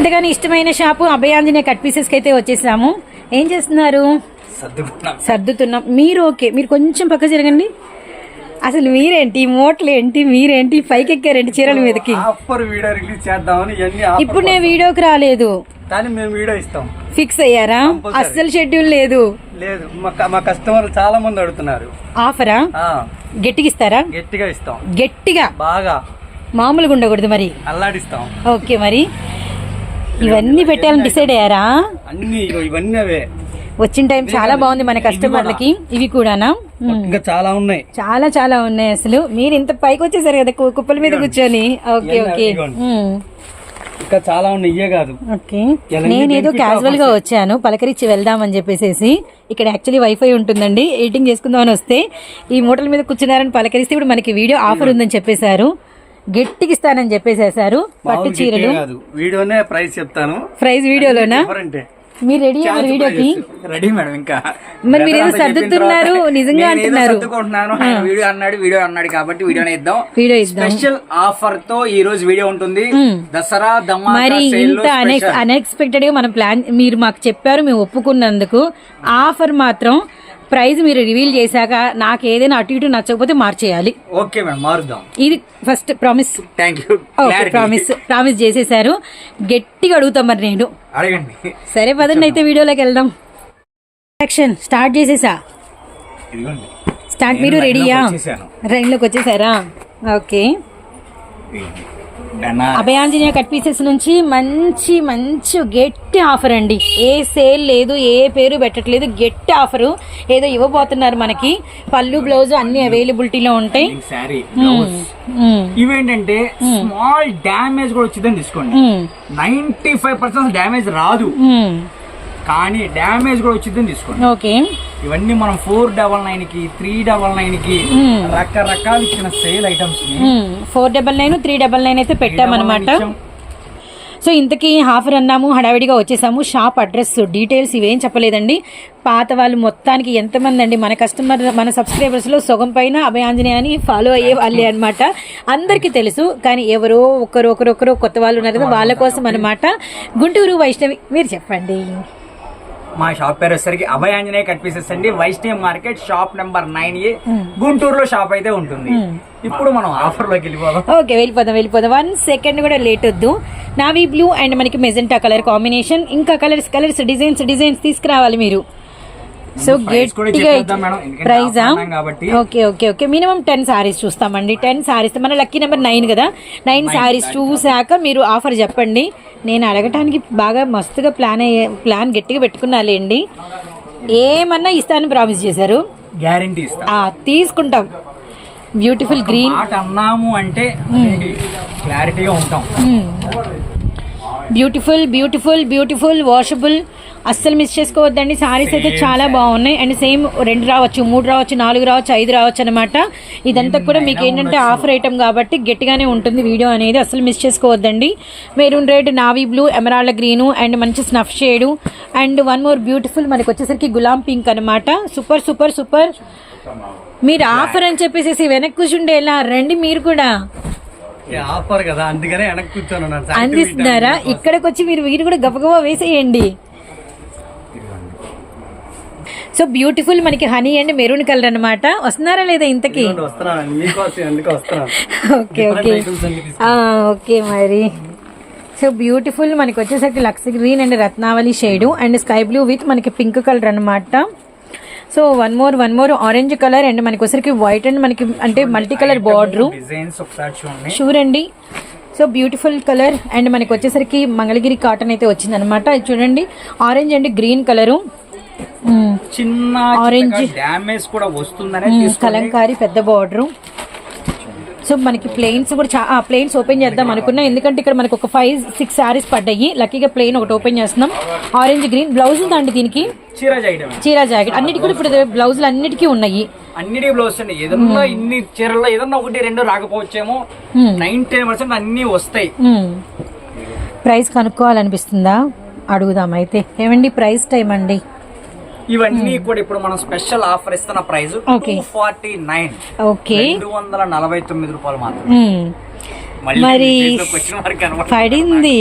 ఎంతగానో ఇష్టమైన shop Abhayanjaneya cut పీసెస్కి అయితే వచ్చేసాము ఏం చేస్తున్నారు? సర్దుతున్నాం. మీరు ఓకే. మీరు కొంచెం పక్క జరగండి. అసలు మీరేంటి? మోట్లు ఏంటి? మీరేంటి? పైకి ఎక్కారేంటి చీరల మీదకి? వీడియో రిలీజ్ చేద్దామని ఇప్పుడు నేను వీడియోకి రాలేదు. కానీ మేము వీడియో ఇస్తాం. ఫిక్స్ అయ్యారా. అస్సలు షెడ్యూల్ లేదు. లేదు. మా కస్టమర్లు చాలా మంది అడుగుతున్నారు. ఆఫరా? గట్టిగా ఇస్తారా? గట్టిగా ఇస్తాం. గట్టిగా? బాగా. మామూలుగా ఉండకూడదు మరి. అల్లాడిస్తాం. ఓకే మరి. ఇవన్నీ పెట్టాలని డిసైడ్ అయ్యారా? అన్ని ఇగో ఇవన్నీ అవే వచ్చిన టైం చాలా బాగుంది మన కస్టమర్లకి. ఇవి కూడానా. ఇంకా చాలా ఉన్నాయి. చాలా చాలా ఉన్నాయి అసలు. మీరు ఇంత పైకి వచ్చేసారు కదా కుప్పల మీద కూర్చొని. Okay okay. ఇంకా చాలా ఉన్నాయి ఇయే కాదు. ఓకే. నేనేదో క్యాజువల్గా వచ్చాను పలకరించి వెళ్దామని చెప్పేసి ఇక్కడ యాక్చువల్లీ వైఫై ఉంటుందండి. ఎడిటింగ్ చేసుకుందామని వస్తే ఈ మూటల మీద కూర్చున్నారని పలకరిస్తే ఇప్పుడు మనకి వీడియో ఆఫర్ ఉందని చెప్పేశారు. గట్టికి ఇస్తానని చెప్పేసేసారు పట్టు చీరలు. వీడియోనే ప్రైస్ చెప్తాను. ప్రైజ్ వీడియోలోనా? మీరు రెడీ అయ్యారు వీడియోకి? రెడీ మేడం ఇంకా. మరి మీరు ఏదో సర్దుతున్నారు, నిజంగా అంటున్నారు. సర్దుకుంటున్నాను. వీడియో అన్నాడు వీడియో అన్నాడు కాబట్టి వీడియోనే ఇద్దాం వీడియో ఇద్దాం. స్పెషల్ ఆఫర్తో ఈ రోజు వీడియో ఉంటుంది. దసరా దమ్మా మరి ఇంత అన్ఎక్స్ అన్ఎక్స్పెక్టెడ్గా మనం ప్లాన్ మీరు మాకు చెప్పారు మేము ఒప్పుకున్నందుకు. ఆఫర్ మాత్రం ప్రైజ్ మీరు రివీల్ చేశాక నాకు ఏదైనా అటు ఇటు నచ్చకపోతే మార్చేయాలి. ఓకే మేడం మారుద్దాం. ఇది first promise. Thank you promise. Promise చేసేసారు. గట్టిగా అడుగుతాం మరి నేను. అడగండి. సరే పదండి అయితే వీడియోలోకి వెళ్దాం. యాక్షన్ స్టార్ట్ చేసేసా? స్టార్ట్ మీరు రెడీయా. రైన్లోకి వచ్చేసారా? ఓకే. అభయాంజనేయ కట్ పీసెస్ నుంచి మంచి మంచి గట్టి ఆఫర్ అండి. ఏ సేల్ లేదు ఏ పేరు పెట్టట్లేదు గట్టి ఆఫరు ఏదో ఇవ్వబోతున్నారు మనకి. పళ్ళు బ్లౌజ్ అన్ని అవైలబిలిటీలో ఉంటాయి. Saree blouse hmm. ఇవేంటంటే స్మాల్ డ్యామేజ్ కూడా వచ్చిందని తీసుకోండి. నైన్టీ ఫైవ్ పర్సెంట్ డ్యామేజ్ రాదు. కానీ డ్యామేజ్ కూడా వచ్చిందని తీసుకోండి. ఓకే. ఇవన్నీ మనం ఫోర్ డబల్ నైన్కి త్రీ డబల్ నైన్కి. రకరకాలు ఇచ్చిన sale items four double nine three double nine అయితే పెట్టామన్నమాట. సో ఇంతకీ హాఫర్ అన్నాము హడావిడిగా వచ్చేసాము. షాప్ అడ్రస్ డీటెయిల్స్ ఇవేం చెప్పలేదండి. పాత వాళ్ళు మొత్తానికి ఎంతమంది అండి? మన కస్టమర్ మన సబ్స్క్రైబర్స్లో సగం పైన అభయాంజనేయ అని ఫాలో అయ్యే వాళ్ళే అనమాట అందరికీ తెలుసు కానీ ఎవరో ఒకరు ఒకరు ఒకరు కొత్త వాళ్ళు ఉన్నారు కదా వాళ్ళ కోసం అనమాట గుంటూరు వైష్ణవి మీరు చెప్పండి. మా షాప్ పేరు వచ్చేసరికి అభయ ఆంజనేయ కట్ పీసెస్ అండి Vaishnav market shop number nine A గుంటూరులో షాప్ అయితే ఉంటుంది. ఇప్పుడు మనం ఆఫర్లోకి వెళ్ళిపోదాం. ఓకే వెళ్ళిపోదాం వెళ్ళిపోదాం. వన్ సెకండ్ కూడా లేట్ వద్దు. నావీ బ్లూ అండ్ మనకి మెజెంటా కలర్ కాంబినేషన్. ఇంకా కలర్స్ కలర్స్ డిజైన్స్ డిజైన్స్ తీసుకురావాలి మీరు. సో గట్టిగా ప్రైజా. Okay okay okay minimum ten sarees చూస్తామండి. టెన్ సారీస్ మన లక్కీ నెంబర్ నైన్ కదా. నైన్ సారీస్ చూసాక మీరు ఆఫర్ చెప్పండి. నేను అడగటానికి బాగా మస్తుగా ప్లాన్ అయ్యే ప్లాన్ గట్టిగా పెట్టుకున్నాలేండి. ఏమన్నా ఇస్తానని ప్రామిస్ చేశారు? గ్యారంటీ తీసుకుంటాం. బ్యూటిఫుల్ గ్రీన్ అన్నాము అంటే క్లారిటీగా ఉంటాం. బ్యూటిఫుల్ బ్యూటిఫుల్ బ్యూటిఫుల్ వాషబుల్ అస్సలు మిస్ చేసుకోవద్దండి. సారీస్ అయితే చాలా బాగున్నాయి. అండ్ సేమ్ రెండు రావచ్చు మూడు రావచ్చు నాలుగు రావచ్చు ఐదు రావచ్చు అనమాట ఇదంతా కూడా మీకు ఏంటంటే ఆఫర్ ఐటమ్ కాబట్టి గట్టిగానే ఉంటుంది వీడియో అనేది. అస్సలు మిస్ చేసుకోవద్దండి. Maroon red navy blue emerald green and మంచి snuff shade and one more beautiful మనకి వచ్చేసరికి గులాం పింక్ అనమాట సూపర్ సూపర్ సూపర్ మీరు ఆఫర్ అని చెప్పేసి వెనక్కి కూర్చుంటే ఎలా? రండి మీరు కూడా. ఆఫర్ కదా. అందుకనే వెనక్కి కూర్చొని. అందిస్తున్నారా? ఇక్కడికి వచ్చి మీరు మీరు కూడా గబగబా వేసేయండి. సో బ్యూటిఫుల్ మనకి హనీ అండ్ మెరూన్ కలర్ అన్నమాట. వస్తున్నారా లేదా ఇంతకి? Okay okay. ఓకే మరి. సో బ్యూటిఫుల్ మనకి వచ్చేసరికి Lux green and Ratnavali shade and sky blue with మనకి పింక్ కలర్ అన్నమాట. So one more one more orange colour and మనకి వచ్చరికి వైట్ అండ్ మనకి అంటే మల్టీ కలర్ బార్డర్. షూర్ అండి. సో బ్యూటిఫుల్ కలర్ అండ్ మనకి వచ్చేసరికి మంగళగిరి కాటన్ అయితే వచ్చింది అనమాట చూడండి. Orange and green colour. చిన్న Orange. డ్యామేజ్ కూడా వస్తుందనే కలంకారీ పెద్ద బార్డరు. సో మనకి ప్లెయిన్స్ కూడా చా ప్లెయిన్స్ ఓపెన్ చేద్దాం అనుకున్నా. ఎందుకంటే ఇక్కడ మనకి ఒక ఫైవ్ సిక్స్ శారీస్ పడ్డాయి. లక్కీగా ప్లెయిన్ ఒకటి ఓపెన్ చేస్తున్నాం. ఆరెంజ్ గ్రీన్ బ్లౌజ్ ఉందండి దీనికి. చీర జాకెట్ అన్నిటికీ కూడా ఇప్పుడు బ్లౌజులు అన్నిటికీ ఉన్నాయి. అన్నిటి బ్లౌజ్ అండి. ఏదన్నా ఇన్ని చీరల్లో ఏదన్నా ఒకటి రెండు రాకపోవచ్చేమో నైన్టీ పర్సెంట్ అన్ని వస్తాయి. ప్రైస్ కనుక్కోవాలనిపిస్తుందా? అడుగుదాం అయితే. ఏమండి ప్రైస్ టైం అండి? ఇవన్నీ కూడా ఇప్పుడు మనం స్పెషల్ ఆఫర్ ఇస్తున్న price. Two forty nine okay రెండు వందల నలభై తొమ్మిది రూపాయలు మాత్రం. మళ్ళీ మరి. పడింది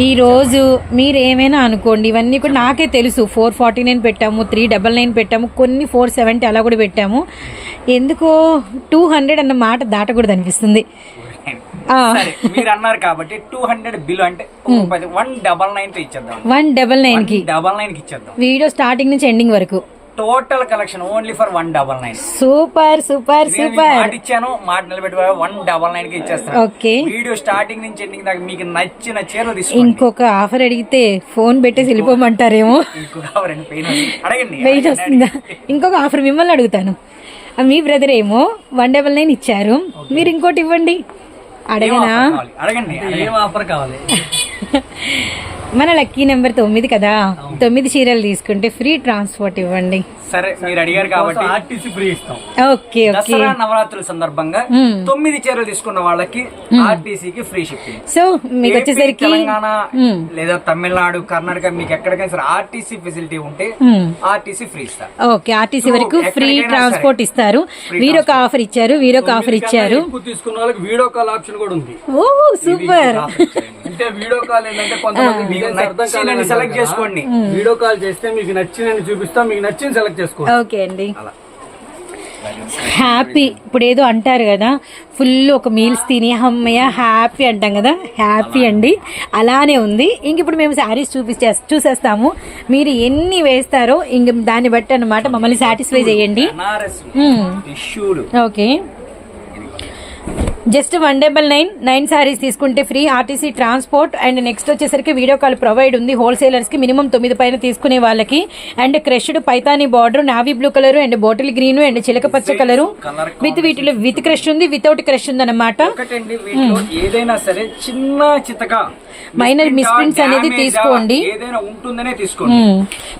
ఈ రోజు మీరు ఏమైనా అనుకోండి ఇవన్నీ కూడా నాకే తెలుసు ఫోర్ ఫార్టీ నైన్ పెట్టాము త్రీ డబల్ నైన్ పెట్టాము కొన్ని ఫోర్ సెవెంటీ అలా కూడా పెట్టాము ఎందుకో టూ హండ్రెడ్ అన్న మాట దాటకూడదు అనిపిస్తుంది. సరే మీరు అన్నారు కాబట్టి టూ హండ్రెడ్ బిల్ అంటే వన్ డబల్ నైన్తో ఇచ్చేద్దాం. వన్ డబల్ నైన్కి డబల్ నైన్కి ఇచ్చేద్దాం. వీడియో స్టార్టింగ్ నుంచి ఎండింగ్ వరకు. Total collection only for one double nine super super నేను సూపర్. మాట ఇచ్చాను మాట నిలబెట్టి వన్ డబల్ నైన్కి ఇచ్చేస్తాను. ఓకే. వీడియో స్టార్టింగ్ నుంచి ఎండింగ్ దాకా మీకు నచ్చిన చీరలు తీసుకోండి. ఇంకొక ఆఫర్ అడిగితే ఫోన్ పెట్టేసి వెళ్ళిపోమంటారేమో. ఇంకొక పెయిన్ అడగండి వెయిట్ వస్తుందా? ఇంకొక ఆఫర్ మిమ్మల్ని అడుగుతాను. మీ బ్రదర్ ఏమో వన్ డబల్ నైన్ ఇచ్చారు. మీరు ఇంకోటి ఇవ్వండి. అడగనా? అడగండి. ఏం ఆఫర్ కావాలి? మన లక్కీ నెంబర్ తొమ్మిది కదా? తొమ్మిది చీరలు తీసుకుంటే ఫ్రీ ట్రాన్స్పోర్ట్ ఇవ్వండి. సరే మీరు అడిగారు కాబట్టి ఆర్టీసీ ఫ్రీ ఇస్తాం. Okay okay. నవరాత్రుల సందర్భంగా మ్మ్. తొమ్మిది చీరలు తీసుకున్న వాళ్ళకి ఆర్టీసీకి ఫ్రీ షిప్పింగ్. సో మీకు వచ్చేసరికి తెలంగాణ. లేదా తమిళనాడు కర్ణాటక మీకు ఎక్కడికైనా సరే ఆర్టీసీ ఫెసిలిటీ ఉంటే. ఆర్టీసీ ఫ్రీ ఇస్తారు. ఓకే ఆర్టీసీ వరకు ఫ్రీ ట్రాన్స్పోర్ట్. ఇస్తారు. వీరొక ఆఫర్ ఇచ్చారు వీరొక ఆఫర్ ఇచ్చారు. తీసుకున్న వాళ్ళకి వీడియో కాల్ ఆప్షన్ కూడా ఉంది. ఓ సూపర్. అంటే వీడియో కాల్ ఏంటంటే కొంతమంది కదా. చేసుకోండి. వీడియో కాల్ చేస్తే మీకు చూపిస్తాం మీకు నచ్చింది సెలెక్ట్ చేసుకోండి. ఓకే అండి. హ్యాపీ ఇప్పుడు ఏదో అంటారు కదా ఫుల్ ఒక మీల్స్ తిని అమ్మయ్య హ్యాపీ అంటాం కదా హ్యాపీ అండి. అలానే ఉంది. ఇంక ఇప్పుడు మేము శారీస్ చూపించే చూసేస్తాము. మీరు ఎన్ని వేస్తారో ఇంక దాన్ని బట్టి అన్నమాట మమ్మల్ని సాటిస్ఫై చేయండి. Okay just one double nine nine sarees తీసుకుంటే free RTC transport and next వచ్చేసరికి వీడియో కాల్ ప్రొవైడ్ ఉంది హోల్సేలర్స్కి మినిమం తొమ్మిది పైన తీసుకునే వాళ్ళకి. And crushed Paithani border navy blue colour and bottle green and చిలక పచ్చ కలరు. విత్ వీటిలో విత్ క్రష్ ఉంది వితౌట్ క్రష్ ఉంది అనమాట ఏదైనా సరే చిన్న misprints ఆ, అనేది తీసుకోండి.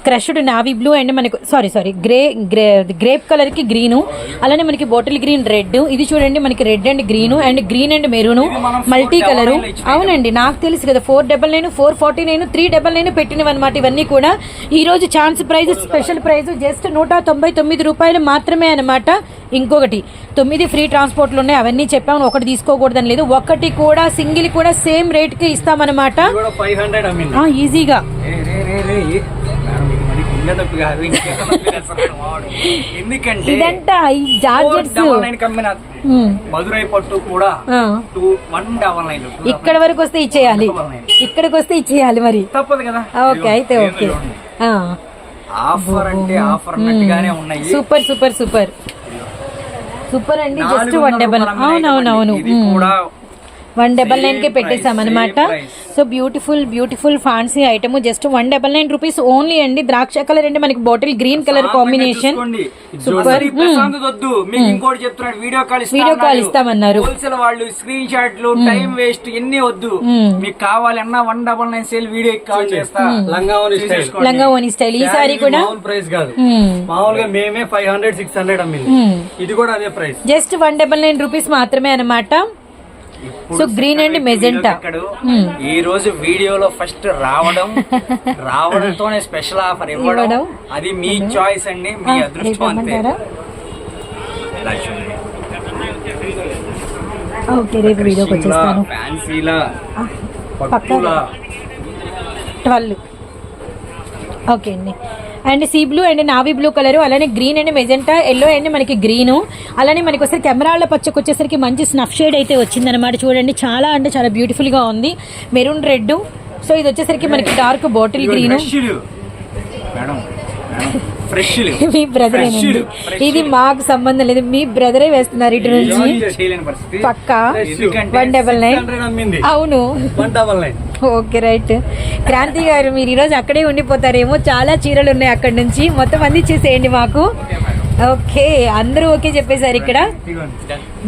క్రష్డ్ నావీ బ్లూ అండ్ మనకు sorry sorry grey grey grape కలర్కి గ్రీన్. అలానే మనకి బాటిల్ గ్రీన్ రెడ్. ఇది చూడండి మనకి red and green. And green and maroon multi 499 colour. అవునండి నాకు తెలుసు కదా four double nine four forty nine three double nine పెట్టినవి అనమాట ఇవన్నీ కూడా. ఈ రోజు chance price special price just నూట తొంభై తొమ్మిది రూపాయలు మాత్రమే అనమాట ఇంకొకటి తొమ్మిది ఫ్రీ ట్రాన్స్పోర్ట్లు ఉన్నాయి అవన్నీ చెప్పాము ఒకటి తీసుకోకూడదని లేదు. ఒకటి కూడా సింగిల్ కూడా సేమ్ రేట్కి ఇస్తామన్నమాట. ఈజీగా కాదు. ఎందుకంటే ఇదంతా ఈ జార్జెట్స్. డబల్ నైన్ కమ్మిన మధురై పట్టు కూడా టూ వన్ డబల్ నైన్ ఇక్కడ వరకు వస్తే ఇచ్చేయాలి. ఇక్కడికి వస్తే ఇచ్చేయాలి మరి. తప్పదు కదా. ఓకే అయితే ఓకే. ఆఫర్ అంటే ఆఫర్ అన్నట్టుగానే ఉన్నాయి. Super super super. సూపర్ అండి. జస్ట్ వన్ డబల్ అవునవునవును. కూడా వన్ డబల్ నైన్ కే Same పెట్టేసాం అనమాట price, same price. So beautiful beautiful fancy item just one double nine rupees only అండి. ద్రాక్ష కలర్ అంటే మనకి bottle green colour combination super Prashant వద్దు. మీకు ఇంకోటి చెప్తున్నాడు వీడియో కాల్ Video call ఇస్తామన్నారు. హోల్సేల్ వాళ్ళు స్క్రీన్ షాట్లు టైం వేస్ట్ ఎన్ని వద్దు. మీకు కావాలి అన్న one double nine sale video call చేస్తా. లంగా ఓని స్టైల్ తీసేసుకోండి. లంగా ఓని స్టైల్ ఈ సారీ కూడా ప్రైస్ కాదు. మ్మ్. మామూలుగా మేమే ఫైవ్ హండ్రెడ్ సిక్స్ హండ్రెడ్ అమ్మింది. మ్మ్. ఇది కూడా అదే price just one double nine rupees మాత్రమే అనమాట సో గ్రీన్ అండ్ మెజెంటా? ఈ రోజు వీడియోలో ఫస్ట్ రావడం రావడంతోనే స్పెషల్ ఆఫర్ ఇవ్వడం. అది మీ చాయిస్ అండి మీ అదృష్టం అంతే. ఓకే రేపు వీడియోకి వచ్చేస్తాను. ఫ్యాన్సీలా ట్వెల్వ్. ఓకే అండి. And sea blue and navy blue colour అలానే green and magenta yellow and మనకి గ్రీన్. అలానే మనకి ఒకసారి కెమెరాల పచ్చకు వచ్చేసరికి మంచి స్నఫ్ షేడ్ అయితే వచ్చిందనమాట చూడండి. చాలా అంటే చాలా బ్యూటిఫుల్గా ఉంది. మెరూన్ రెడ్ సో ఇది వచ్చేసరికి మనకి డార్క్ బాటిల్ గ్రీన్. మీ బ్రదర్ ఇది మాకు సంబంధం లేదు. మీ బ్రదరే వేస్తున్నారు ఇటు నుంచి? పక్కా? వన్ డబల్ నైన్ అవును. One double nine okay right. Kranthi గారు మీరు ఈరోజు అక్కడే ఉండిపోతారేమో. చాలా చీరలు ఉన్నాయి అక్కడ నుంచి. మొత్తం అన్ని చేసేయండి మాకు. ఓకే అందరూ ఓకే చెప్పేశారు ఇక్కడ.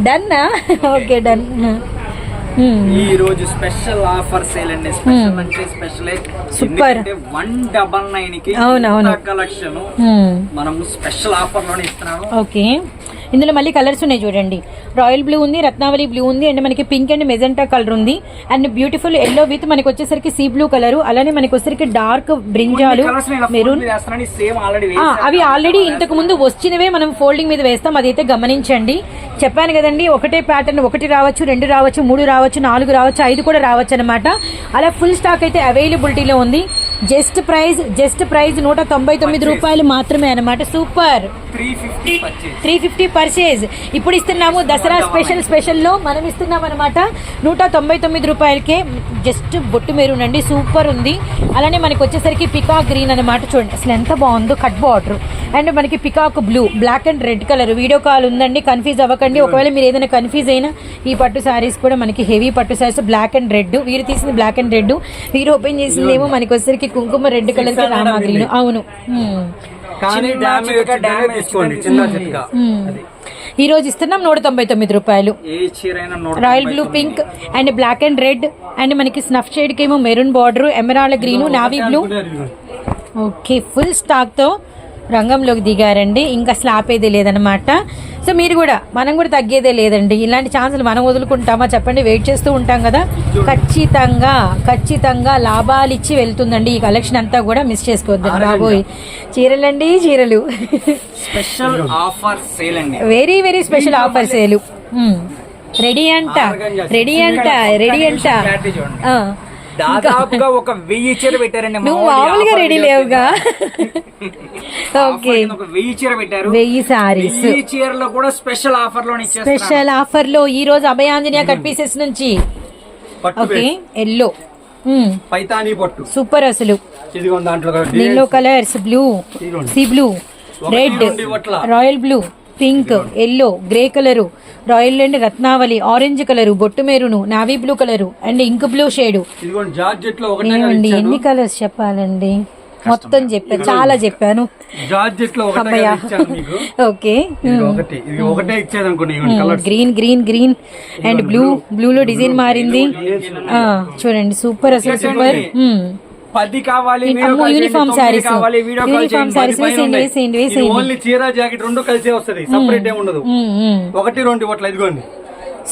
డన్నా ఓకే డన్ ఈ రోజు స్పెషల్ ఆఫర్ సేల్ అండి. స్పెషల్ అంటే స్పెషల్ Super. వన్ డబల్ నైన్కి అవునవును. కలెక్షన్ మనం స్పెషల్ ఆఫర్లోనే ఇస్తున్నాను ఓకే ఇందులో మళ్ళీ కలర్స్ ఉన్నాయి చూడండి. రాయల్ బ్లూ ఉంది రత్నావళి బ్లూ ఉంది అండ్ మనకి పింక్ అండ్ మెజెంటా కలర్ ఉంది. అండ్ బ్యూటిఫుల్ ఎల్లో విత్ మనకి వచ్చేసరికి సీ బ్లూ కలర్ అలానే మనకి వచ్చేసరికి డార్క్ బ్రింజాలు మెరూన్ అవి ఆల్రెడీ ఇంతకు ముందు వచ్చినవే మనం ఫోల్డింగ్ మీద వేస్తాం అదైతే గమనించండి. చెప్పాను కదండి ఒకటే ప్యాటర్న్ ఒకటి రావచ్చు రెండు రావచ్చు మూడు రావచ్చు నాలుగు రావచ్చు ఐదు కూడా రావచ్చు అనమాట అలా ఫుల్ స్టాక్ అయితే అవైలబిలిటీలో ఉంది. జస్ట్ ప్రైస్ జస్ట్ ప్రైస్ నూట తొంభై తొమ్మిది రూపాయలు మాత్రమే అనమాట సూపర్. త్రీ ఫిఫ్టీ పర్చేజ్ ఇప్పుడు ఇస్తున్నాము దసరా స్పెషల్ స్పెషల్లో మనం ఇస్తున్నాం అనమాట నూట తొంభై తొమ్మిది రూపాయలకే జస్ట్ బొట్టు మెరూన్ అండి సూపర్ ఉంది. అలానే మనకి వచ్చేసరికి పికాక్ గ్రీన్ అనమాట చూడండి. అసలు ఎంత బాగుందో కట్ బార్డర్ అండ్ మనకి peacock blue black and red colour video call ఉందండి. కన్ఫ్యూజ్ అవ్వకండి. ఒకవేళ మీరు ఏదైనా కన్ఫ్యూజ్ అయినా ఈ పట్టు శారీస్ కూడా మనకి హెవీ పట్టు శారీస్ బ్లాక్ అండ్ రెడ్ వీరు తీసింది బ్లాక్ అండ్ రెడ్ వీరు ఓపెన్ చేసిందేమో మనకి వచ్చేసరికి కుంకుమ రెడ్ కలర్కి రామా గ్రీన్. అవును. కానీ తీసుకోండి చిన్న. ఈ రోజు ఇస్తున్నాం నూట తొంభై తొమ్మిది రూపాయలు. ఏ చీరైనా నూట royal blue. Pink and black and red and మనకి స్నఫ్ షేడ్కి ఏమో maroon border emerald green navy blue. Okay full స్టాక్తో రంగంలోకి దిగారండి. ఇంకా అసలు ఆపేదే లేదనమాట సో మీరు కూడా మనం కూడా తగ్గేదే లేదండి. ఇలాంటి ఛాన్సులు మనం వదులుకుంటామా చెప్పండి. వెయిట్ చేస్తూ ఉంటాం కదా. ఖచ్చితంగా ఖచ్చితంగా లాభాలు ఇచ్చి వెళ్తుందండి. ఈ కలెక్షన్ అంతా కూడా మిస్ చేసుకోవద్దు బాబోయ్. చీరలండి చీరలు. స్పెషల్ ఆఫర్ సేల్ అండి. Very very special offer sale. Ready అంట. రెడీ అంట రెడీ అంట. దాదాపుగా ఒక వెయ్యి చీర పెట్టారండి నువ్వు మామూలుగా రెడీ. లేవుగా? ఓకే ఒక వెయ్యి చీర పెట్టారు. వెయ్యి సారీస్ వెయ్యి చీరలో కూడా స్పెషల్ ఆఫర్లో స్పెషల్ ఆఫర్లో ఈ రోజు అభయాంజనేయ కట్ పీసెస్ నుంచి. ఓకే ఎల్లో పైతానీ పట్టు. సూపర్ అసలు. దాంట్లో ఒక yellow colours blue. Sea blue red. Royal blue pink yellow grey colour royal and Ratnavali orange colour బొట్టు maroon navy blue colour and ink blue shade. ఏమండి ఎన్ని కలర్స్ చెప్పాలండి? మొత్తం చెప్పాను చాలా చెప్పాను. Okay. Green green green. And blue blue. లో design మారింది. చూడండి సూపర్ అసలు సూపర్. పది కావాలి యూనిఫామ్ సారీస్. కావాలి వీడియో కాల్ యూనిఫామ్ చేయండి. ఓన్లీ చీర జాకెట్ రెండు కలిసే వస్తది సపరేట్ ఏమి ఉండదు. ఒకటి రెండు ఇవ్వట్ల ఇదిగోండి.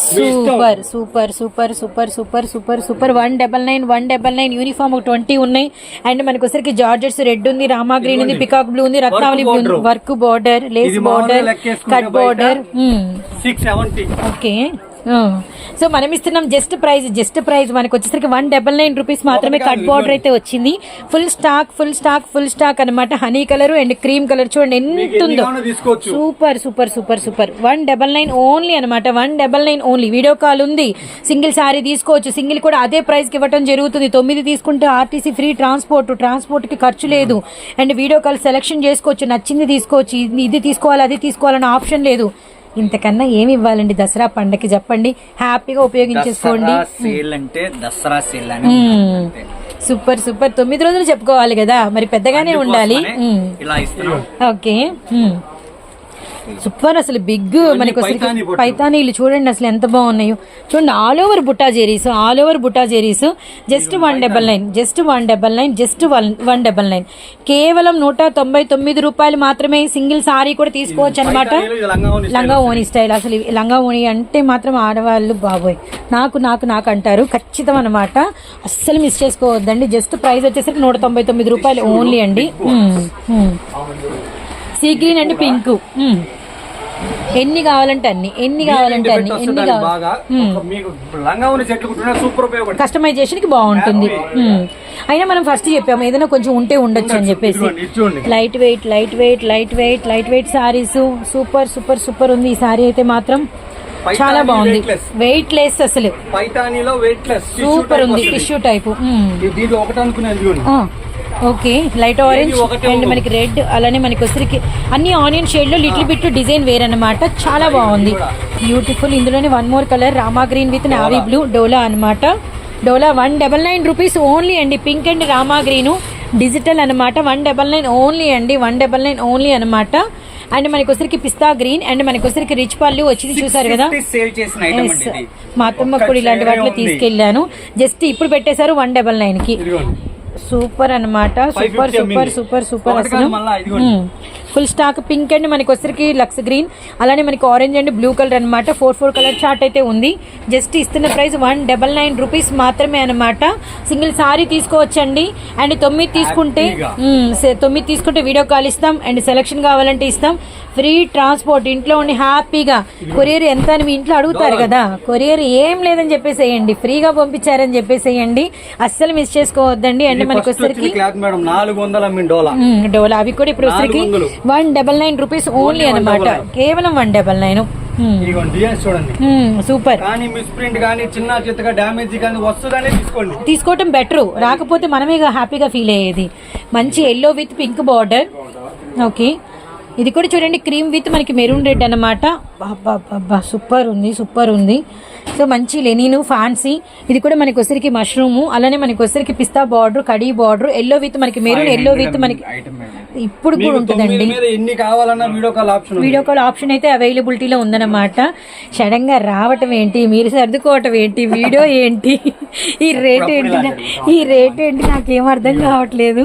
Super super super super super super super. One double nine one double nine uniform ఒక ట్వంటీ ఉన్నాయి. అండ్ మనకి వచ్చరికి జార్జెట్స్ రెడ్ ఉంది రామా గ్రీన్ ఉంది పికాక్ బ్లూ ఉంది రత్నావళి బ్లూ ఉంది. Work border lace border cut border six seventy okay. So మనం ఇస్తున్నాం జస్ట్ ప్రైస్ జస్ట్ ప్రైస్ మనకి వచ్చేసరికి వన్ డబల్ నైన్ రూపీస్ మాత్రమే కట్ బార్డర్ అయితే వచ్చింది. Full stock full stock full stock అన్నమాట. Honey colour and cream colour చూడండి ఎంత ఉందో. Super super super super one double nine only అనమాట one double nine only video call ఉంది. Single sorry తీసుకోవచ్చు. సింగిల్ కూడా అదే ప్రైస్కి ఇవ్వడం జరుగుతుంది. తొమ్మిది తీసుకుంటే ఆర్టీసీ ఫ్రీ ట్రాన్స్పోర్ట్ ట్రాన్స్పోర్ట్కి ఖర్చు లేదు. అండ్ వీడియో కాల్ సెలెక్షన్ చేసుకోవచ్చు. నచ్చింది తీసుకోవచ్చు. ఇది- ఇది తీసుకోవాలి అది తీసుకోవాలన్న ఆప్షన్ లేదు. ఇంతకన్నా ఏమి ఇవ్వాలండి? దసరా పండగకి చెప్పండి. హ్యాపీగా ఉపయోగించేసుకోండి. సేల్ అంటే దసరా సేల్ అని. Super super. తొమ్మిది రోజులు చెప్పుకోవాలి కదా? మరి పెద్దగానే ఉండాలి. ఇలా ఓకే. సూపర్ అసలు బిగ్ మనకి అసలు. పైతానీలు చూడండి అసలు ఎంత బాగున్నాయో. చూడండి ఆల్ ఓవర్ బుట్టా జెరీస్ all over Butta zaris just one double nine just one double nine just one one double nine కేవలం నూట తొంభై తొమ్మిది రూపాయలు మాత్రమే సింగిల్ సారీ కూడా తీసుకోవచ్చు అనమాట లంగా ఓణి స్టైల్ అసలు. లంగా ఓణి అంటే మాత్రం ఆడవాళ్ళు బాబోయ్. నాకు నాకు నాకు అంటారు ఖచ్చితం అనమాట అస్సలు మిస్ చేసుకోవద్దండి. జస్ట్ ప్రైస్ వచ్చేసరికి నూట తొంభై తొమ్మిది రూపాయలు ఓన్లీ అండి. Sea green and pink. ఎన్ని కావాలంటే అన్ని ఎన్ని కావాలంటే అన్ని ఎన్ని బాగా. కావాలి ఒక మీకు లంగా ఉన్న చెట్లు కుట్టినా సూపర్ ఉపయోగపడుతుంది. కస్టమైజేషన్కి బాగుంటుంది. అయినా మనం ఫస్ట్ చెప్పాము ఏదైనా కొంచెం ఉంటే ఉండొచ్చు అని చెప్పేసి. Light weight light weight light weight light weight sarees super super super ఉంది ఈ సారీ అయితే మాత్రం. చాలా బాగుంది. వెయిట్ లెస్ అసలు. పైతానీలో వెయిట్ లెస్ సూపర్ ఉంది టిష్యూ టైప్ దీంట్లో ఒకటి అనుకునేది చూడండి. Okay light orange and. మనకి రెడ్ అలానే మనకి వచ్చరికి అన్ని ఆనియన్ షేడ్లో లిటిల్ బిట్ డిజైన్ వేర్ అన్నమాట చాలా బాగుంది. బ్యూటిఫుల్ ఇందులోనే one more colour Rama green with navy blue డోలా అన్నమాట. డోలా one double nine rupees only అండి. Pink and Rama green. Digital అన్నమాట. వన్ డబల్ నైన్ ఓన్లీ అండి. వన్ డబల్ నైన్ ఓన్లీ అన్నమాట. అండ్ మనకి వచ్చరికి పిస్తా గ్రీన్ అండ్ మనకి వచ్చరికి రిచ్ పళ్ళు వచ్చింది చూసారు కదా? మా అత్తమ్మ కూడా ఇలాంటి వాటిలో. తీసుకెళ్ళాను జస్ట్ ఇప్పుడు పెట్టేశారు వన్ డబల్ నైన్కి. సూపర్ అన్నమాట సూపర్ 550 సూపర్. సూపర్ సూపర్ అసలు. ఫుల్ స్టాక్ పింక్ అండ్ మనకి వచ్చరికి లక్స్ గ్రీన్. అలానే మనకి ఆరెంజ్ అండ్ బ్లూ కలర్ అనమాట ఫోర్ ఫోర్ కలర్ చార్ట్ అయితే ఉంది. జస్ట్ ఇస్తున్న price one double nine rupees మాత్రమే అనమాట సింగిల్ సారీ తీసుకోవచ్చండి. అండ్ తొమ్మిది తీసుకుంటే తొమ్మిది తీసుకుంటే వీడియో కాల్ ఇస్తాం అండ్ సెలక్షన్ కావాలంటే ఇస్తాం. ఫ్రీ ట్రాన్స్పోర్ట్ ఇంట్లో ఉండి హ్యాపీగా. కొరియర్ ఎంత అని మీ ఇంట్లో అడుగుతారు కదా. కొరియర్ ఏం లేదని చెప్పేసేయండి. ఫ్రీగా పంపించారని చెప్పేసేయండి. అస్సలు మిస్ చేసుకోవద్దండి. అండ్ మనకి అమ్మిన డోలా అవి కూడా ఇప్పుడు. One double nine rupees only అనమాట. కేవలం వన్ డబల్ నైన్. ఇదిగోండి డిజైన్స్ చూడండి. సూపర్. కానీ చిన్న చిత్తగా డ్యామేజ్ కానీ వస్తుందనే తీసుకోండి. తీసుకోవటం బెటర్. రాకపోతే మనమే హ్యాపీగా ఫీల్ అయ్యేది. మంచి yellow with pink border okay ఇది కూడా చూడండి క్రీమ్ విత్ మనకి మెరూన్ రెడ్ అనమాట సూపర్ ఉంది సూపర్ ఉంది. సో మంచి లెనిన్ ఫ్యాన్సీ ఇది కూడా మనకి వచ్చరికి మష్రూమ్ అలానే మనకి వచ్చరికి పిస్తా బార్డర్ కడీ బార్డర్ ఎల్లో విత్ మనకి మెరూన్ ఎల్లో విత్ మనకి ఇప్పుడు కూడా ఉంటుందండి. మీద ఎన్ని కావాలన్నా video call option video call option అయితే అవైలబిలిటీలో ఉందన్నమాట. సడన్గా రావటం ఏంటి? మీరు సర్దుకోవటం ఏంటి? వీడియో ఏంటి? ఈ రేట్ ఏంటి ఈ రేట్ ఏంటి? నాకేం అర్థం కావట్లేదు.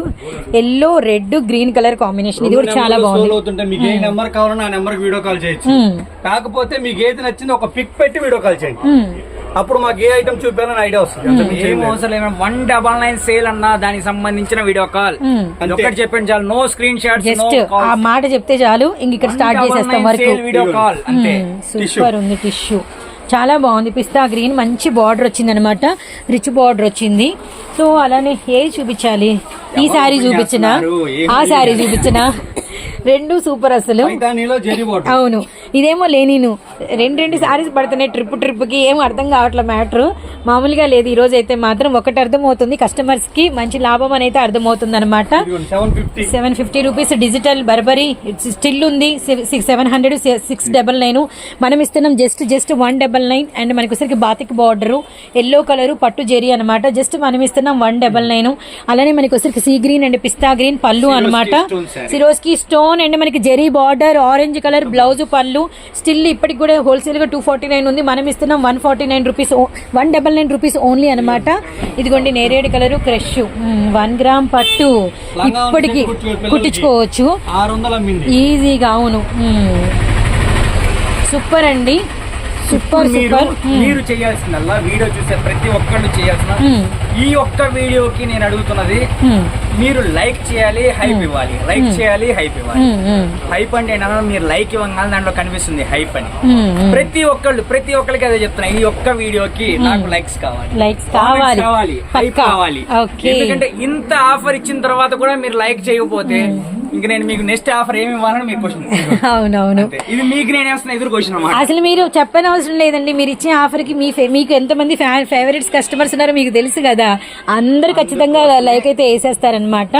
Yellow red green colour combination ఇది కూడా చాలా బాగుంది. అవుతుంటే మీకు ఏ నెంబర్ కావాలన్నా ఆ నెంబర్ వీడియో కాల్ చేయొచ్చు. కాకపోతే మీకు ఏది నచ్చిందో ఒక పిక్ పెట్టి వీడియో కాల్ చేయండి. అప్పుడు మాకు ఏ ఐటమ్ చూపారని ఐడియా వస్తుంది. ఏం. అవసరం లేదు. వన్ డబల్ నైన్ సేల్ అన్న దానికి సంబంధించిన వీడియో కాల్ ఒకటి చెప్పండి చాలు. నో స్క్రీన్ జస్ట్ ఆ మాట చెప్తే చాలు. ఇంక ఇక్కడ స్టార్ట్ చేసేస్తాం వరకు. వీడియో కాల్ అంతే. సూపర్ ఉంది టిష్యూ చాలా బాగుంది. పిస్తా గ్రీన్ మంచి బార్డర్ వచ్చింది అనమాట రిచ్ బార్డర్ వచ్చింది. సో అలానే ఏది చూపించాలి? ఈ శారీ చూపించిన? ఆ శారీ చూపించిన? రెండు సూపర్ అసలు. అవును. ఇదేమో లేనీను. రెండు రెండు సారీస్ పడుతున్నాయి ట్రిప్ ట్రిప్కి. ఏం అర్థం కావట్లే మ్యాటర్. మామూలుగా లేదు ఈ రోజు అయితే మాత్రం ఒకటి అర్థమవుతుంది. కస్టమర్స్కి మంచి లాభం అని అయితే అర్థమవుతుంది అనమాట seven fifty rupees digital burberry. Still ఉంది. Six seven hundred six double nine మనం ఇస్తున్నాం just just one double nine and మనకి వచ్చరికి బాతిక్ బార్డర్. ఎల్లో కలర్ పట్టు జెరీ అనమాట జస్ట్ మనం ఇస్తున్నాం వన్ డబల్ నైన్ అలానే మనకి వచ్చరికి sea green and pista green పళ్ళు అనమాట. సిరోస్కి స్టోన్ అండ్ మనకి zari border orange colour blouse పళ్ళు. స్టిల్ ఇప్పటికి కూడా హోల్సేల్గా టూ ఫార్టీ నైన్ ఉంది. మనం ఇస్తున్నాం one forty nine rupees one double nine rupees only అనమాట ఇదిగోండి నేరేడు కలర్ క్రష్ వన్ గ్రామ్ పట్టు. ఇప్పటికి కుట్టించుకోవచ్చు. ఈజీగా అవును. సూపర్ అండి. సూపర్ మీరు సూపర్ మీరు చేయాల్సిందల్లా వీడియో చూసే ప్రతి ఒక్కళ్ళు చేయాల్సిన. ఈ ఒక్క వీడియోకి నేను అడుగుతున్నది. మీరు లైక్ చేయాలి హైప్ ఇవ్వాలి లైక్ చేయాలి హైప్ ఇవ్వాలి. హైప్ అంటే ఏంటన్నా మీరు లైక్ ఇవ్వగానే దాంట్లో కనిపిస్తుంది హైప్ అని. ప్రతి ఒక్కళ్ళు ప్రతి ఒక్కరికి అదే చెప్తున్నా ఈ ఒక్క వీడియోకి నాకు లైక్స్ కావాలి Comments కావాలి. హైప్. కావాలి. ఎందుకంటే ఇంత ఆఫర్ ఇచ్చిన తర్వాత కూడా మీరు లైక్ చేయకపోతే ఇంక నేను మీకు నెక్స్ట్ ఆఫర్ ఏమి ఇవ్వాలని మీరు క్వశ్చన్ అవునవును. ఇది మీకు నేను వేస్తున్న ఎదురు క్వశ్చన్ అన్నమాట. అసలు మీరు చెప్పని అవసరం లేదండి. మీరు ఇచ్చే ఆఫర్కి మీ ఫే- మీకు ఎంతమంది ఫేవరెట్స్ కస్టమర్స్ ఉన్నారో మీకు తెలుసు కదా. అందరు ఖచ్చితంగా లైక్ అయితే వేసేస్తారనమాట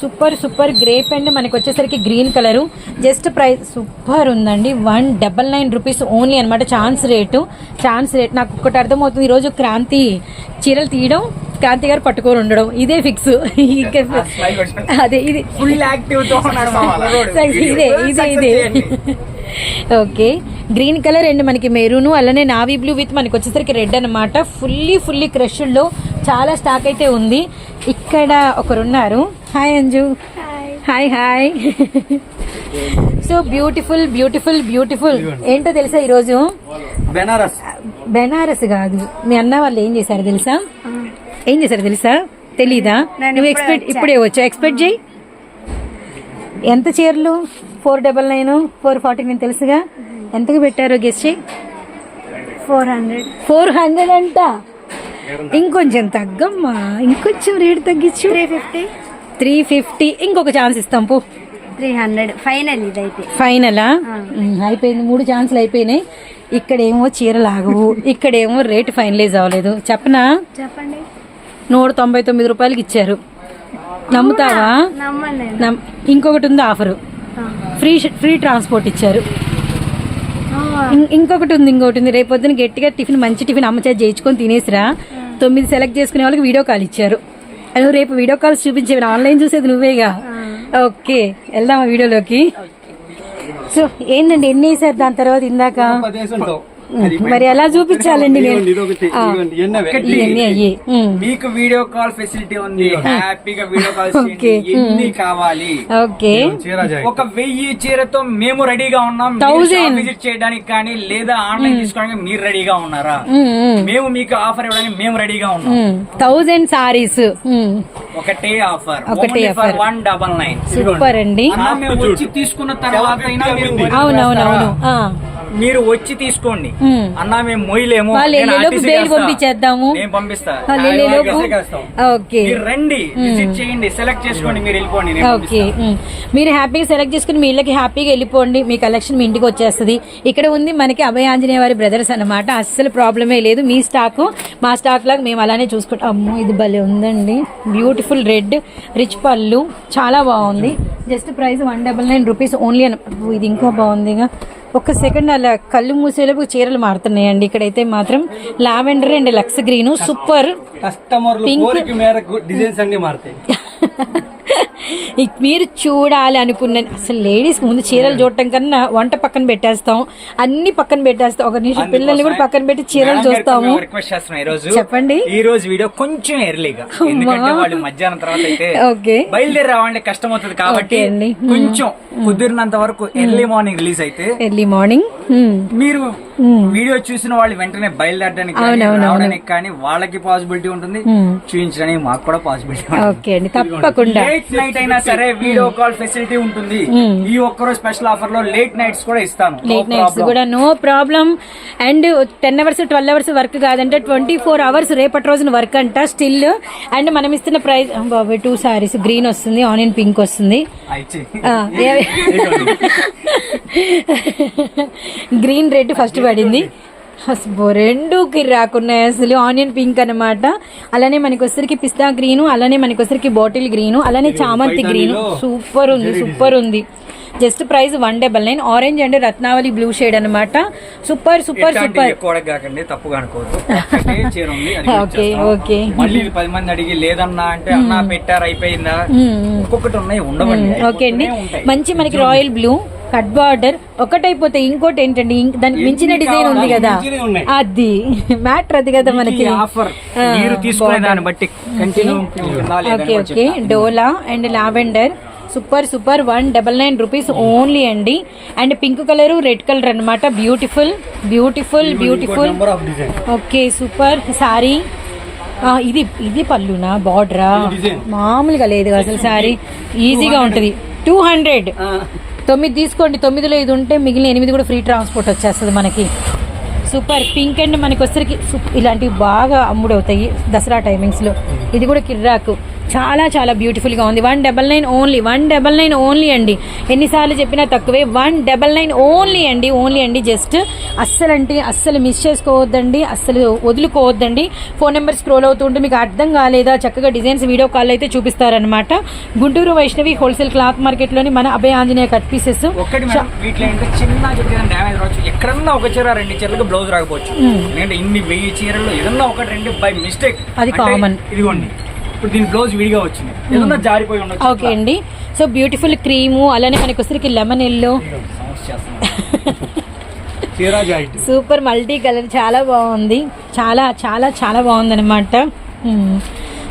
సూపర్ సూపర్ గ్రేప్ అండ్ మనకి వచ్చేసరికి green colour just price super ఉందండి. One double nine rupees only అనమాట ఛాన్స్ రేటు ఛాన్స్ రేట్ నాకు ఒకటి అర్థమవుతుంది. ఈరోజు క్రాంతి చీరలు తీయడం క్రాంతి గారు పట్టుకొని ఉండడం ఇదే ఫిక్స్ అదే ఇది. ఇదే ఇదే ఇదే. ఓకే. గ్రీన్ కలర్ అండ్ మనకి మెరూన్ అలానే నావీ బ్లూ విత్ మనకి వచ్చేసరికి రెడ్ అనమాట ఫుల్లీ ఫుల్లీ క్రష్లో చాలా స్టాక్ అయితే ఉంది. ఇక్కడ ఒకరున్నారు. Hi Anju hi hi so beautiful beautiful beautiful ఏంటో తెలుసా ఈరోజు? బెనారస్ బెనారస్ కాదు. మీ అన్న వాళ్ళు ఏం చేశారు తెలుసా? ఏం చేశారు తెలుసా? తెలీదా? నువ్వు ఎక్స్పెక్ట్ ఇప్పుడే వచ్చావు ఎక్స్పెక్ట్ చేయి ఎంత చీరలు? Four double nine four forty nine తెలుసుగా? ఎంతకు పెట్టారో గెస్ట్ చేయి ఫోర్ హండ్రెడ్ ఫోర్ హండ్రెడ్ అంట? ఇంకొంచెం తగ్గమ్మా. ఇంకొంచెం రేట్ తగ్గించు. త్రీ ఫిఫ్టీ త్రీ ఫిఫ్టీ ఇంకొక ఛాన్స్ ఇస్తాం పో. త్రీ హండ్రెడ్ ఫైనల్ ఇదైతే. ఫైనలా అయిపోయింది. మూడు ఛాన్సులు అయిపోయినాయి. ఇక్కడేమో చీరలు ఆగవు ఇక్కడేమో రేట్ ఫైనలైజ్ అవ్వలేదు. చెప్పనా? చెప్పండి. నూట తొంభై తొమ్మిది రూపాయలకి ఇచ్చారు. నమ్ముతావా? ఇంకొకటి ఉంది ఆఫరు. ఫ్రీ ఫ్రీ ట్రాన్స్పోర్ట్ ఇచ్చారు. ఇంకొకటి ఉంది ఇంకొకటి ఉంది. రేపు పొద్దున గట్టిగా టిఫిన్ మంచి టిఫిన్ అమ్మ చేతి చేయించుకొని తినేసిరా. తొమ్మిది సెలెక్ట్ చేసుకునే వాళ్ళకి వీడియో కాల్ ఇచ్చారు. అది నువ్వు రేపు వీడియో కాల్స్ చూపించేవి ఆన్లైన్ చూసేది నువ్వేగా? ఓకే వెళ్దామా వీడియోలోకి. సో ఏంటండి ఎన్ని వేసారు దాని తర్వాత ఇందాక? మరి ఎలా చూపించాలండి. మీకు వీడియో కాల్ ఫెసిలిటీ ఉంది. హ్యాపీగా వీడియో కాల్. ఎన్ని కావాలి? ఓకే. ఒక వెయ్యి చీరతో మేము రెడీగా ఉన్నాం. Thousand. విజిట్ చేయడానికి కానీ లేదా ఆన్లైన్ తీసుకోవడానికి మీరు రెడీగా ఉన్నారా? మేము మీకు ఆఫర్ ఇవ్వడానికి మేము రెడీగా ఉన్నాం. థౌజండ్ సారీస్. ఒకటే ఆఫర్. ఒకటే offer. One double nine super అండి. అన్న మేము వచ్చి తీసుకున్న తర్వాత అయినా మీరు అవునవునవును. ఆ. మీరు వచ్చి తీసుకోండి. అన్న మేము మొయ్యలేము. పంపించేద్దాము? నేను పంపిస్తా. ఓకే. మీరు రండి విజిట్ చేయండి సెలెక్ట్ చేసుకోండి మీరు వెళ్ళిపోండి ఓకే. మీరు హ్యాపీగా సెలెక్ట్ చేసుకుని మీ ఇళ్ళకి హ్యాపీగా వెళ్ళిపోండి. మీ కలెక్షన్ మీ ఇంటికి వచ్చేస్తుంది. ఇక్కడ ఉంది మనకి అభయ ఆంజనేయ వారి బ్రదర్స్ అన్నమాట. అస్సలు ప్రాబ్లమే లేదు. మీ స్టాక్ మా స్టాక్ లాగా మేము అలానే చూసుకుంటాం. అమ్మో ఇది భలే ఉందండి. బ్యూటిఫుల్ రెడ్ రిచ్ పళ్ళు. చాలా బాగుంది. Just price one double nine rupees only అని ఇది ఇంకా బాగుందిగా. ఒక్క సెకండ్ అలా కళ్ళు మూసేలోపు చీరలు మారుతున్నాయండి. ఇక్కడైతే మాత్రం లావెండర్ అండ్ లక్స్ గ్రీన్. సూపర్. కోరిక మేరకు డిజైన్స్ అన్ని మారుతాయి. మీరు చూడాలి అనుకున్న అసలు లేడీస్ ముందు చీరలు చూడటం కన్నా వంట పక్కన పెట్టేస్తాం. అన్ని పక్కన పెట్టేస్తాం. ఒక నిమిషం పిల్లల్ని కూడా పక్కన పెట్టి చీరలు చూస్తాము. మేము రిక్వెస్ట్ చేస్తున్నాం ఈ రోజు చెప్పండి. ఈ రోజు వీడియో కొంచెం ఎర్లీగా వాళ్ళు మధ్యాహ్నం తర్వాత అయితే బయలుదేరి రావాలంటే కష్టం అవుతుంది కాబట్టి. కొంచెం కుదిరినంత వరకు ఎర్లీ మార్నింగ్ రిలీజ్ అయితే ఎర్లీ మార్నింగ్ మీరు వీడియో చూసిన వాళ్ళు వెంటనే బయలుదేరడానికి కానీ, అవునవునవును. రావడానికి కానీ వాళ్ళకి పాసిబిలిటీ ఉంటుంది. చూపించడానికి మాకు కూడా పాసిబిలిటీ ఓకే అండి. తప్పకుండా. లేట్ నైట్ అయినా సరే వీడియో కాల్ ఫెసిలిటీ ఉంటుంది. ఈ ఒక్కరోజు స్పెషల్ ఆఫర్లో లేట్ నైట్స్ కూడా ఇస్తాను. Late nights. కూడా no problem and ten hours twelve hours work కాదంటే ట్వంటీ ఫోర్ అవర్స్ రేపటి రోజున వర్క్ అంట స్టిల్ అండ్ మనం ఇస్తున్న ప్రైస్ టూ సారీస్ గ్రీన్ వస్తుంది ఆనియన్ పింక్ వస్తుంది. గ్రీన్ రెడ్ ఫస్ట్ పడింది. అసలు రెండు కిర్రాకున్నాయి అసలు. ఆనియన్ పింక్ అన్నమాట. అలానే మనకి వచ్చరికి పిస్తా గ్రీను అలానే మనకి వచ్చరికి బాటిల్ గ్రీను అలానే చామంతి గ్రీను సూపర్ ఉంది సూపర్ ఉంది. Just price one double nine orange and రత్నావళి బ్లూ షేడ్ అన్నమాట. Super super super okay. Okay. మళ్ళీ పది మంది అడిగి లేదన్నా అంటే అన్నా పెట్టారు అయిపోయిందా? ఒక్కొక్కటి ఉన్నాయి ఉండవండి. ఓకే అండి. అయిపోతూనే ఉంటాయి. మంచి మనకి రాయల్ బ్లూ కట్ బార్డర్ ఒకటైపోతే ఇంకోటి ఏంటండి? దానికి మించిన డిజైన్ ఉంది కదా. అది. మ్యాటర్ అది కదా మనకి. Okay. Okay dola and lavender. Super super. One double nine rupees only అండి. And pink colour red colour అన్నమాట. Beautiful beautiful beautiful. Okay super. Sorry. ఇది ఇది పళ్ళునా? బార్డరా. మామూలుగా లేదు అసలు సారీ. ఈజీగా ఉంటుంది. Two hundred. తొమ్మిది తీసుకోండి తొమ్మిదిలో ఇది ఉంటే మిగిలిన ఎనిమిది కూడా ఫ్రీ ట్రాన్స్పోర్ట్ వచ్చేస్తుంది మనకి. సూపర్ పింక్ అండ్ మనకి వచ్చరికి ఇలాంటివి బాగా అమ్ముడవుతాయి దసరా టైమింగ్స్లో. ఇది కూడా కిర్రాకు. చాలా చాలా బ్యూటిఫుల్గా ఉంది. One double nine only one double nine only అండి. ఎన్నిసార్లు చెప్పినా తక్కువే. వన్ డబల్ నైన్ ఓన్లీ అండి ఓన్లీ అండి. జస్ట్ అస్సలు అంటే అస్సలు మిస్ చేసుకోవద్దండి అస్సలు వదులుకోవద్దండి. ఫోన్ నెంబర్ స్క్రోల్ అవుతుంటే మీకు అర్థం కాలేదా? చక్కగా డిజైన్స్ వీడియో కాల్ అయితే చూపిస్తారనమాట గుంటూరు వైష్ణవి హోల్సేల్ క్లాత్ మార్కెట్లోని మన అభయ ఆంజనేయ కట్ పీసెస్ ఎక్కడన్నా ఒక చీర రెండు చీరలకు బ్లౌజ్ రాకపోవచ్చు. ఇన్ని వెయ్యి చీరలు ఏదన్నా ఒకటి రెండు బై మిస్టేక్ అది common. ఇదిగోండి ఇప్పుడు దీని బ్లౌజ్ విడిగా వచ్చింది. ఏదన్నా జారిపోయి ఉండొచ్చు ఓకే అండి. సో బ్యూటిఫుల్ క్రీము అలానే మనకి వచ్చరికి lemon yellow super multi colour చాలా బాగుంది. చాలా చాలా చాలా బాగుందన్నమాట.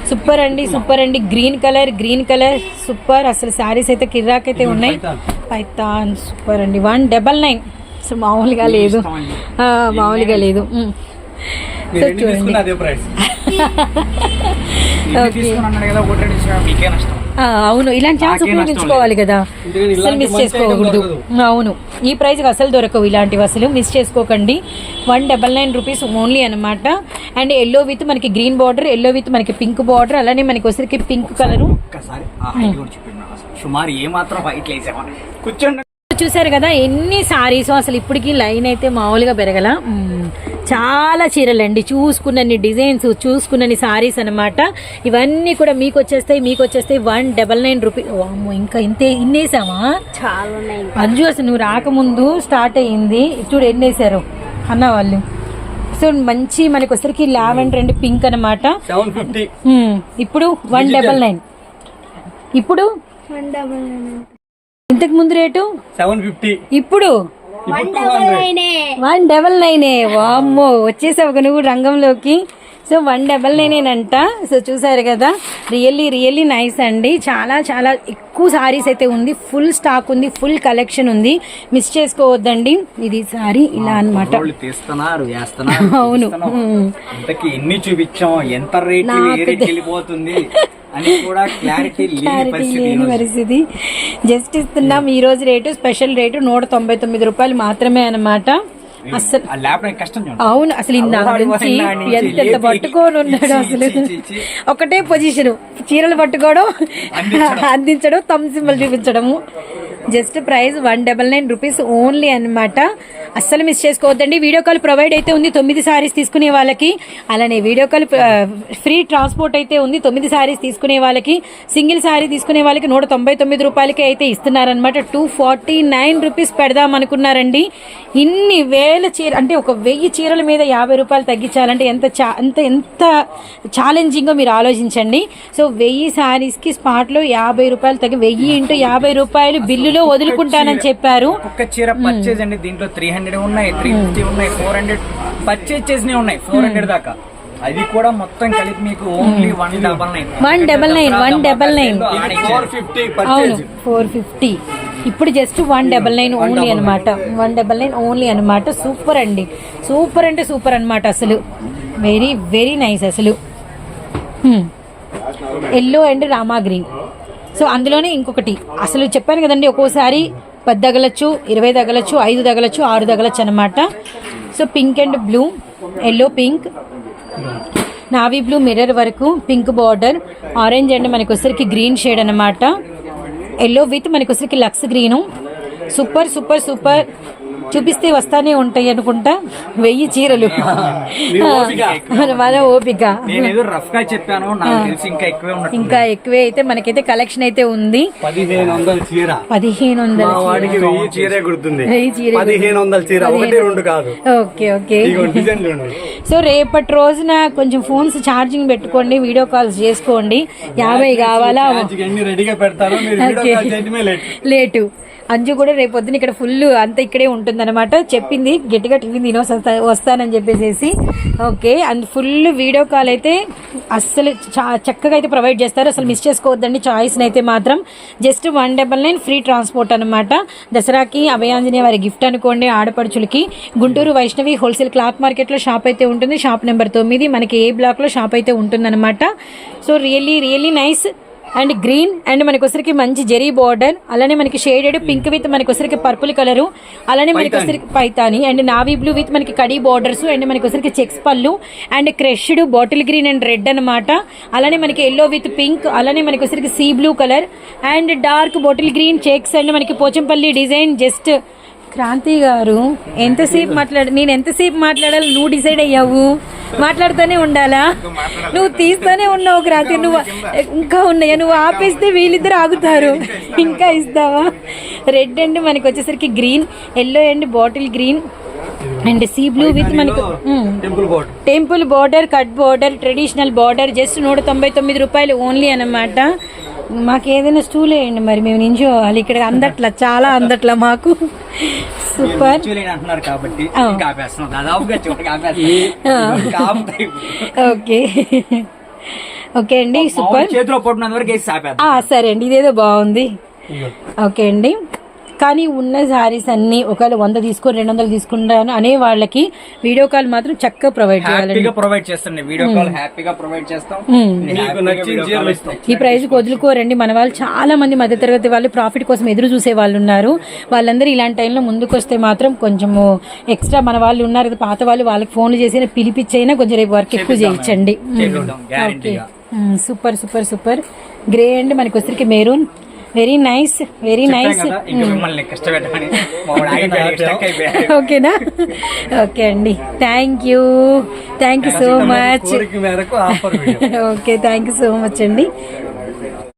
సూపర్ అండి సూపర్ అండి. Green colour green colour super అసలు శారీస్ అయితే కిర్రాక్ అయితే ఉన్నాయి. పైతాన్. సూపర్ అండి. వన్ డబల్ నైన్ సో మామూలుగా లేదు. మామూలుగా లేదు. మీరు ఎన్ని చూడండి. ప్రైస్ అవును. ఇలాంటి ఛాన్స్ ఉపయోగించుకోవాలి కదా. అసలు మిస్ చేసుకోకూడదు. అవును. ఈ ప్రైస్కి అసలు దొరకవు ఇలాంటివి అసలు. మిస్ చేసుకోకండి. One double nine rupees only అనమాట అండ్ ఎల్లో విత్ మనకి గ్రీన్ బార్డర్ ఎల్లో విత్ మనకి పింక్ బార్డర్ అలానే మనకి వచ్చరికి పింక్ కలరు ఒక్కసారి. సుమారు ఏ మాత్రం హైట్ లేసామని. కూర్చోండి. చూసారు కదా ఎన్ని సారీస్ అసలు ఇప్పటికి లైన్ అయితే మామూలుగా పెరగల. చాలా చీరలండి. చూసుకున్నన్ని డిజైన్స్ చూసుకున్నన్ని సారీస్ అన్నమాట. ఇవన్నీ కూడా మీకు వచ్చేస్తాయి మీకు వచ్చేస్తాయి. వన్ డబల్ నైన్ రూపీస్ అమ్మో ఇంకా ఇంతే ఇన్నేసామా చాలా ఉన్నాయి అంజు అసలు నువ్వు రాకముందు స్టార్ట్ అయ్యింది. చూడు ఎన్ని వేసారు అన్న వాళ్ళు. సో మంచి మనకి వచ్చరికి లావెండర్ అండ్ పింక్ అనమాట ఇప్పుడు వన్ డబల్ నైన్. ఇప్పుడు? One double nine. ఇంతకు ముందు రేటు? Seven fifty. ఇప్పుడు? వన్ డబల్ నైనే వామ్మో వచ్చేసావు ఒక నువ్వు రంగంలోకి. సో వన్ డబల్ నైన్ అంట. సో చూసారు కదా? రియల్లీ రియల్లీ నైస్ అండి. చాలా చాలా ఎక్కువ సారీస్ అయితే ఉంది. ఫుల్ స్టాక్ ఉంది. ఫుల్ కలెక్షన్ ఉంది. మిస్ చేసుకోవద్దండి. ఇది సారీ ఇలా వేస్తున్నారు అవును. ఎన్ని చూపించాం? ఎంత రేట్ వెళ్ళిపోతుంది? పరిస్థితి జస్ట్ ఇస్తున్నాం. ఈ రోజు రేటు స్పెషల్ రేటు నూట తొంభై తొమ్మిది రూపాయలు మాత్రమే అన్నమాట. అవును అసలు నుంచి ఎంత ఎంత పట్టుకొని ఉన్నాడు అసలు. ఒకటే పొజిషన్ చీరలు పట్టుకోవడం అందించడం. తమ్ symbol చూపించడము. Just price one double nine rupees only అనమాట అస్సలు మిస్ చేసుకోవద్దండి. వీడియో కాల్ ప్రొవైడ్ అయితే ఉంది తొమ్మిది శారీస్ తీసుకునే వాళ్ళకి. అలానే వీడియో కాల్ ఫ్రీ ట్రాన్స్పోర్ట్ అయితే ఉంది తొమ్మిది శారీస్ తీసుకునే వాళ్ళకి. సింగిల్ శారీ తీసుకునే వాళ్ళకి నూట తొంభై తొమ్మిది రూపాయలకి అయితే ఇస్తున్నారనమాట టూ ఫార్టీ నైన్ రూపీస్ పెడదాం అనుకున్నారండి. ఇన్ని వేల చీర అంటే ఒక వెయ్యి చీరల మీద యాభై రూపాయలు తగ్గించాలంటే ఎంత చా ఎంత ఎంత ఛాలెంజింగో మీరు ఆలోచించండి. సో వెయ్యి సారీస్కి స్పాట్లో యాభై రూపాయలు తగ్గి వెయ్యి ఇంటూ యాభై రూపాయలు బిల్లులు వదులుకుంటానని చెప్పారు. ఒక్క చీర పర్చేజ్ అండి. దీంట్లో త్రీ హండ్రెడ్ ఉన్నాయి త్రీ ఫిఫ్టీ ఉన్నాయి ఫోర్ హండ్రెడ్ పర్చేజ్ చేసినవి ఉన్నాయి ఫోర్ హండ్రెడ్ దాకా. అది కూడా మొత్తం కలిపి మీకు only one double nine one double nine one double nine four fifty అవును ఫోర్ ఫిఫ్టీ ఇప్పుడు just one double nine only అనమాట వన్ డబల్ నైన్ ఓన్లీ అనమాట సూపర్ అండి. సూపర్ అంటే సూపర్ అనమాట అసలు. వెరీ వెరీ నైస్ అసలు. Yellow and Rama green so అందులోనే ఇంకొకటి. అసలు చెప్పాను కదండి ఒక్కోసారి పది తగలచ్చు ఇరవై తగలచ్చు ఐదు తగలచ్చు ఆరు తగలచ్చు అనమాట so pink and blue yellow pink navy blue mirror వరకు పింక్ బార్డర్ ఆరెంజ్ అండ్ మనకొసరికి వచ్చరికి గ్రీన్ షేడ్ అనమాట ఎల్లో విత్ మనకొసరికి వచ్చరికి లక్స్ గ్రీను. Super super super. చూపిస్తే వస్తానే ఉంటాయి అనుకుంటా? వెయ్యి చీరలు. మన ఓపిక. నేను ఏదో రఫ్గా చెప్పాను నాకు తెలిసి ఇంకా ఎక్కువే ఉన్నట్టు ఇంకా ఎక్కువే అయితే మనకైతే కలెక్షన్ అయితే ఉంది. పదిహేను వందల చీర. పదిహేను వందల మా వాడికి వెయ్యి చీరే గుర్తుంది. వెయ్యి చీరే పదిహేను వందల చీర ఒకటి రెండు కాదు. Okay okay. సో రేపటి రోజున కొంచెం ఫోన్స్ ఛార్జింగ్ పెట్టుకోండి వీడియో కాల్స్ చేసుకోండి. యాభై కావాలా? మ్యాజిక్ అన్ని రెడీగా పెడతారు మీరు వీడియో ఓకే. కాల్ చేయడమే లేట్. లేటు. అంజు కూడా రేపు పొద్దున ఇక్కడ ఫుల్ అంతా ఇక్కడే ఉంటుందన్నమాట. చెప్పింది గట్టిగా టిఫిన్ తిని వస్తానని చెప్పేసి okay and full video call అయితే అస్సలు చా- చక్కగా అయితే ప్రొవైడ్ చేస్తారు. అసలు మిస్ చేసుకోవద్దండి చాయిస్ని అయితే మాత్రం. Just one double nine free transport అనమాట దసరాకి అభయాంజనేయ వారి గిఫ్ట్ అనుకోండి ఆడపడుచులకి. గుంటూరు వైష్ణవి హోల్సేల్ క్లాత్ మార్కెట్లో షాప్ అయితే ఉంటుంది. షాప్ నెంబర్ తొమ్మిది మనకి ఏ బ్లాక్లో షాప్ అయితే ఉంటుందన్నమాట. So really really nice and green and మనకి వచ్చరికి మంచి జెరీ బార్డర్. అలానే మనకి షేడెడ్ పింక్ విత్ మనకి వచ్చరికి పర్పుల్ కలరు. అలానే మనకి వచ్చరికి Paithani and navy blue with మనకి కడీ బార్డర్స్ అండ్ మనకి వచ్చరికి చెక్స్ పళ్ళు and crushed bottle green and red అన్నమాట. అలానే మనకి ఎల్లో విత్ పింక్ అలానే మనకి వచ్చరికి sea blue colour and dark bottle green checks and మనకి పోచంపల్లి డిజైన్ జస్ట్ క్రాంతి గారు ఎంతసేపు మాట్లాడ నేను ఎంతసేపు మాట్లాడాలి? నువ్వు డిసైడ్ అయ్యావు. మాట్లాడుతూనే ఉండాలా? నువ్వు తీస్తూనే ఉన్నావు క్రాంతి. నువ్వు ఇంకా ఉన్నాయా? నువ్వు ఆపేస్తే వీళ్ళిద్దరు ఆగుతారు. ఇంకా ఇస్తావా? రెడ్ అండ్ మనకి వచ్చేసరికి green yellow and bottle green and sea blue with మనకు. Temple board temple border cut border traditional border just నూట తొంభై తొమ్మిది రూపాయలు ఓన్లీ అన్నమాట. మాకు ఏదైనా స్టూల్ వేయండి మరి మేము నించోవాలి ఇక్కడ అందట్లా చాలా అందట్లా మాకు. సూపర్ అంటున్నారు కాబట్టి. ఓకే. ఓకే అండి సూపర్. చేతిలో వరకు సరే అండి ఇదేదో బాగుంది. ఓకే అండి. కానీ ఉన్న సారీస్ అన్ని ఒకవేళ వంద తీసుకొని రెండు వందలు తీసుకుంటాను అనే వాళ్ళకి వీడియో కాల్ మాత్రం చక్కగా ప్రొవైడ్ చేయాలండి. హ్యాపీగా ప్రొవైడ్ చేస్తాం వీడియో కాల్ హ్యాపీగా ప్రొవైడ్ చేస్తాం. ఈ ప్రైస్ వదులుకోరండి. మన వాళ్ళు చాలా మంది మధ్యతరగతి వాళ్ళు ప్రాఫిట్ కోసం ఎదురు చూసే వాళ్ళు ఉన్నారు. వాళ్ళందరూ ఇలాంటి టైంలో ముందుకు వస్తే మాత్రం కొంచెము ఎక్స్ట్రా మన వాళ్ళు ఉన్నారు కదా పాత వాళ్ళు వాళ్ళకి ఫోన్లు చేసి పిలిపించైనా కొంచెం రేపు వర్క్ ఎక్కువ చేయించండి. Super super super. Grey and. మనకి వచ్చరికి maroon. Very nice very nice. ఓకేనా ఓకే అండి. Thank you thank you so much okay thank you so much అండి.